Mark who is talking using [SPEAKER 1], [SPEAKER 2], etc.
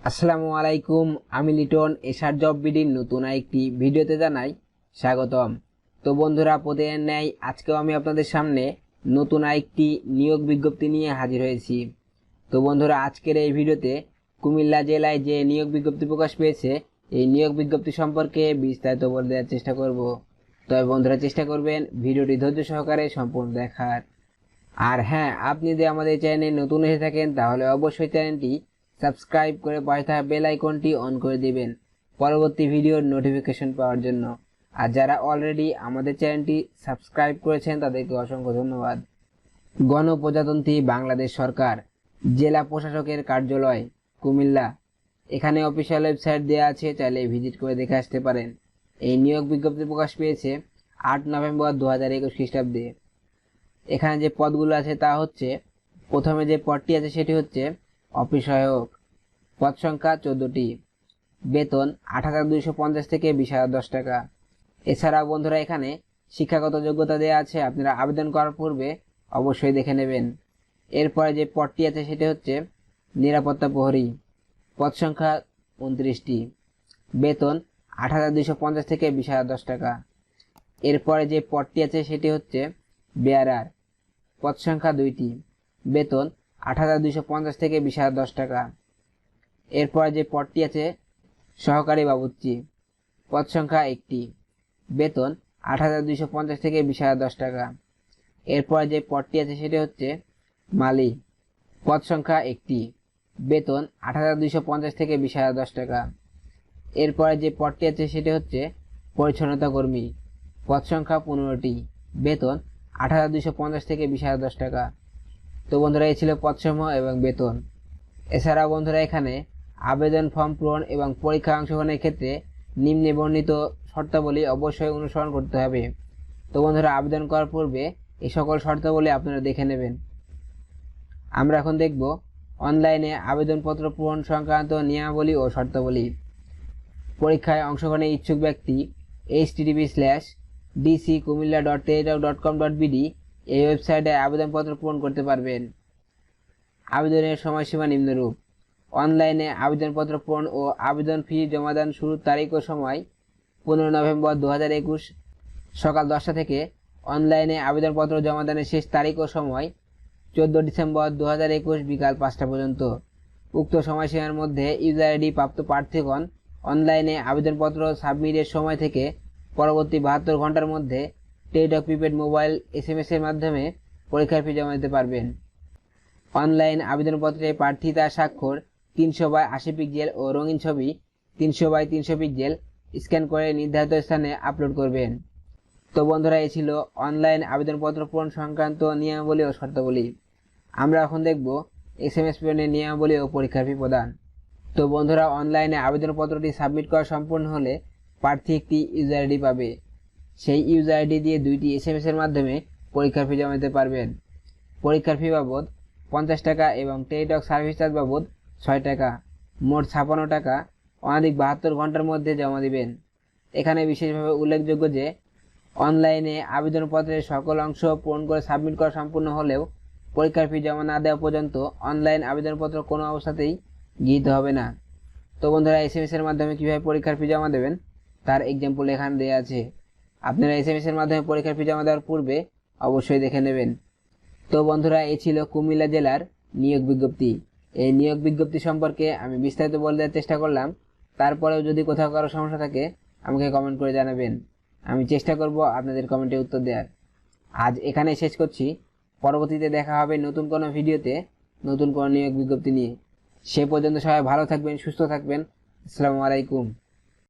[SPEAKER 1] আসসালামু আলাইকুম, আমি লিটন এশার জব বিডির নতুন একটি ভিডিওতে জানাই স্বাগতম। তো বন্ধুরা, প্রতিদিন ন্যায়, আজকেও আমি আপনাদের সামনে নতুন একটি নিয়োগ বিজ্ঞপ্তি নিয়ে হাজির হয়েছি। তো বন্ধুরা, আজকের এই ভিডিওতে কুমিল্লা জেলায় যে নিয়োগ বিজ্ঞপ্তি প্রকাশ পেয়েছে, এই নিয়োগ বিজ্ঞপ্তি সম্পর্কে বিস্তারিত বলে দেওয়ার চেষ্টা করব। তবে বন্ধুরা, চেষ্টা করবেন ভিডিওটি ধৈর্য সহকারে সম্পূর্ণ দেখার। আর হ্যাঁ আপনি যদি আমাদের চ্যানেলে নতুন এসে থাকেন, তাহলে অবশ্যই চ্যানেলটি সাবস্ক্রাইব করে পাশে থাকা বেল আইকনটি অন করে দিবেন পরবর্তী ভিডিওর নোটিফিকেশন পাওয়ার জন্য। আর যারা অলরেডি আমাদের চ্যানেলটি সাবস্ক্রাইব করেছেন, তাদেরকে অসংখ্য ধন্যবাদ। গণপ্রজাতন্ত্রী বাংলাদেশ সরকার, জেলা প্রশাসকের কার্যালয়, কুমিল্লা। এখানে অফিসিয়াল ওয়েবসাইট দেওয়া আছে, চাইলে ভিজিট করে দেখে আসতে পারেন। এই নিয়োগ বিজ্ঞপ্তি প্রকাশ পেয়েছে আট নভেম্বর দু হাজার একুশ খ্রিস্টাব্দে। এখানে যে পদগুলো আছে তা হচ্ছে, প্রথমে যে পদটি আছে সেটি হচ্ছে অফিস সহায়ক পদ সংখ্যা চোদ্দটি। বেতন আট হাজার দুইশো পঞ্চাশ থেকে বিশ হাজার দশ টাকা। এছাড়াও বন্ধুরা, এখানে শিক্ষাগত যোগ্যতা দেওয়া আছে। আপনারা আবেদন করার পূর্বে অবশ্যই দেখে নেবেন। এরপরে যে পদটি আছে, সেটি হচ্ছে নিরাপত্তা প্রহরী। পদ সংখ্যা উনত্রিশটি। বেতন আট হাজার দুইশো পঞ্চাশ থেকে বিশ হাজার দশ টাকা। এরপরে যে পদটি আছে, সেটি হচ্ছে বেয়ারার। পদ সংখ্যা দুইটি। বেতন আট হাজার দুইশো পঞ্চাশ থেকে বিশ হাজার দশ টাকা। এরপরে যে পদটি আছে, সহকারী বাবুর্চি, পদ সংখ্যা একটি। বেতন আট হাজার দুইশো পঞ্চাশ থেকে বিশ হাজার দশ টাকা। এরপর যে পদটি আছে, সেটি হচ্ছে মালি, পদ সংখ্যা একটি। বেতন আট হাজার দুইশো পঞ্চাশ থেকে বিশ হাজার দশ টাকা। এরপরে যে পদটি আছে, সেটি হচ্ছে পরিচ্ছন্নতা কর্মী, পদ সংখ্যা পনেরোটি। বেতন আট হাজার দুইশো পঞ্চাশ থেকে বিশ হাজার দশ টাকা। তো বন্ধুরা, এই ছিল পদসমূহ এবং বেতন। এছাড়াও বন্ধুরা, এখানে আবেদন ফর্ম পূরণ এবং পরীক্ষা অংশগ্রহণের ক্ষেত্রে নিম্নে বর্ণিত শর্তাবলী অবশ্যই অনুসরণ করতে হবে। তো বন্ধুরা, আবেদন করার পূর্বে এই সকল শর্তাবলী আপনারা দেখে নেবেন। আমরা এখন দেখব অনলাইনে আবেদনপত্র পূরণ সংক্রান্ত নিয়মাবলী ও শর্তাবলী। পরীক্ষায় অংশগ্রহণের ইচ্ছুক ব্যক্তি H TDP slash DC Comilla dot Teletalk dot com dot BD এই ওয়েবসাইটে আবেদনপত্র পূরণ করতে পারবেন। আবেদনের সময়সীমা নিম্নরূপ। অনলাইনে আবেদনপত্র পূরণ ও আবেদন ফি জমাদান শুরুর তারিখ ও সময় পনেরো নভেম্বর দু হাজার একুশ সকাল দশটা থেকে অনলাইনে আবেদনপত্র জমাদানের শেষ তারিখ ও সময় চোদ্দ ডিসেম্বর দু হাজার একুশ বিকাল পাঁচটা পর্যন্ত। উক্ত সময়সীমার মধ্যে ইউজার আইডি প্রাপ্ত প্রার্থীগণ অনলাইনে আবেদনপত্র সাবমিটের সময় থেকে পরবর্তী বাহাত্তর ঘণ্টার মধ্যে Teletalk prepaid mobile S M এর মাধ্যমে পরীক্ষার ফি জমা দিতে পারবেন। অনলাইন আবেদনপত্রে প্রার্থী তার স্বাক্ষর তিনশো বাই আশি পিক্সেল ও রঙিন ছবি তিনশো বাই তিনশো পিক্সেল স্ক্যান করে নির্ধারিত স্থানে আপলোড করবেন। তো বন্ধুরা, এই ছিল অনলাইন আবেদনপত্র পূরণ সংক্রান্ত নিয়মাবলী ও শর্তাবলী। আমরা এখন দেখব এস এম এস প্রেরণের নিয়মাবলী ও পরীক্ষার ফি প্রদান। তো বন্ধুরা, অনলাইনে আবেদনপত্রটি সাবমিট করা সম্পূর্ণ হলে প্রার্থী একটি ইউজার আইডি পাবে। সেই ইউজার আইডি দিয়ে দুইটি এস এম এর মাধ্যমে পরীক্ষার ফি জমা দিতে পারবেন। পরীক্ষার ফি বাবদ পঞ্চাশ টাকা এবং টেলিটক সার্ভিস চার্জ বাবদ ছয় টাকা। মোট ছাপান্ন টাকা, অনাধিক বাহাত্তর ঘণ্টার মধ্যে জমা দিবেন। এখানে বিশেষভাবে উল্লেখযোগ্য যে, অনলাইনে আবেদনপত্রের সকল অংশ পূরণ করে সাবমিট করা সম্পূর্ণ হলেও পরীক্ষার ফি জমা না দেওয়া পর্যন্ত অনলাইন আবেদনপত্র কোনো অবস্থাতেই গৃহীত হবে না। তো বন্ধুরা এস এর মাধ্যমে কীভাবে পরীক্ষার ফি জমা দেবেন? তার এক্সাম্পল এখানে দেওয়া আছে। আপনারা এস এর মাধ্যমে পরীক্ষার ফি জমা দেওয়ার পূর্বে অবশ্যই দেখে নেবেন। তো বন্ধুরা, এই ছিল কুমিল্লা জেলার নিয়োগ বিজ্ঞপ্তি। এই নিয়োগ বিজ্ঞপ্তি সম্পর্কে আমি বিস্তারিত বলে দেওয়ার চেষ্টা করলাম। তারপরেও যদি কোথাও কারও সমস্যা থাকে, আমাকে কমেন্ট করে জানাবেন। আমি চেষ্টা করব আপনাদের কমেন্টে উত্তর দেওয়ার। আজ এখানে শেষ করছি। পরবর্তীতে দেখা হবে নতুন কোনো ভিডিওতে, নতুন কোনো নিয়োগ বিজ্ঞপ্তি নিয়ে। সে পর্যন্ত সবাই ভালো থাকবেন, সুস্থ থাকবেন। আসসালামু আলাইকুম।